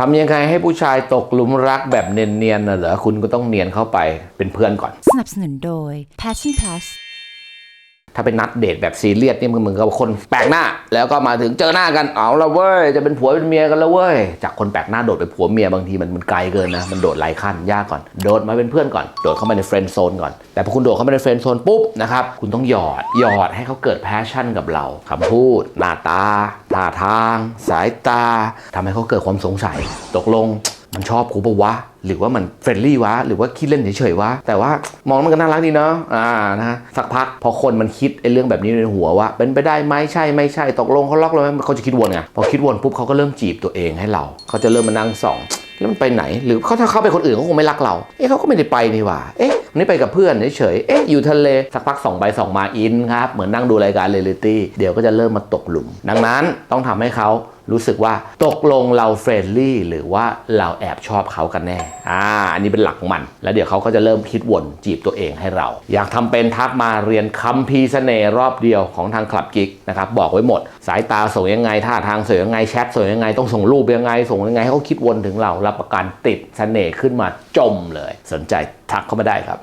ทำยังไงให้ผู้ชายตกหลุมรักแบบเนียนๆนะเหรอคุณก็ต้องเนียนเข้าไปเป็นเพื่อนก่อน สนับสนุนโดย Passion Plus ถ้าเป็นนัดเดทแบบซีเรียสนี่มันเหมือนกับคนแปลกหน้า แล้วก็มาถึงเจอหน้ากันเอาละเว้ยจะเป็นผัวเป็นเมียกันล้วเว้ยจากคนแปลกหน้าโดดไปผัวเมียบางทีมันมันไกลเกินนะมันโดดหลายขั้นยากก่อน โดดมาเป็นเพื่อนก่อนโดดเข้ามาในเฟรนด์โซนก่อนแต่พอคุณโดดเข้ามาในเฟรนด์โซนปุ๊บนะครับคุณต้องหยอดหยอดให้เขาเกิดแพชชั่นกับเราคำพูด หน้าตาท่าทาง สายตาทำให้เขาเกิดความสงสัยตกลง มันชอบกูปะวะ หรือว่ามันเฟรนลี่วะ หรือว่าคิดเล่นเฉยๆวะ แต่ว่ามองมันก็น่ารักดีเนาะอ่านะสักพักพอคนมันคิดไอ้เรื่องแบบนี้ในหัวว่าเป็นไปได้ไหมใช่ไม่ใช่ตกลงเขาล็อกเลยไหมเขาจะคิดวนไงพอคิดวนปุ๊บเขาก็เริ่มจีบตัวเองให้เราเขาจะเริ่มมานั่งส่องแล้วมันไปไหน หรือเขาถ้าเขาไปคนอื่นเขาคงไม่รักเรา เอ๊ะเขาก็ไม่ได้ไปนี่หว่า เอ๊ะวันนี่ไปกับเพื่อนเฉยๆเอ๊ะอยู่ทะเลสักพักส่องไปส่องมาอินครับ เหมือนนั่งดูรายการเรียลิตี้ เดี๋ยวก็จะเริ่มมาตกหลุม ดังนั้นต้องทำให้เขา รู้สึกว่าตกลงเราเฟรนลี่หรือว่าเราแอบชอบเขากันแน่ อ่า อันนี้เป็นหลักของมัน แล้วเดี๋ยวเขาก็จะเริ่มคิดวนจีบตัวเองให้เรา อยากทำเป็นทักมาเรียนคัมภีเสน่ห์รอบเดียวของทางคลับกิกนะครับ บอกไว้หมด สายตาส่งยังไงท่าทางส่งยังไงแชทส่งยังไงต้องส่งรูปยังไง ส่งยังไงให้เขาคิดวนถึงเรารับประกันติดเสน่ห์ขึ้นมาจมเลย สนใจทักเข้ามาได้ครับ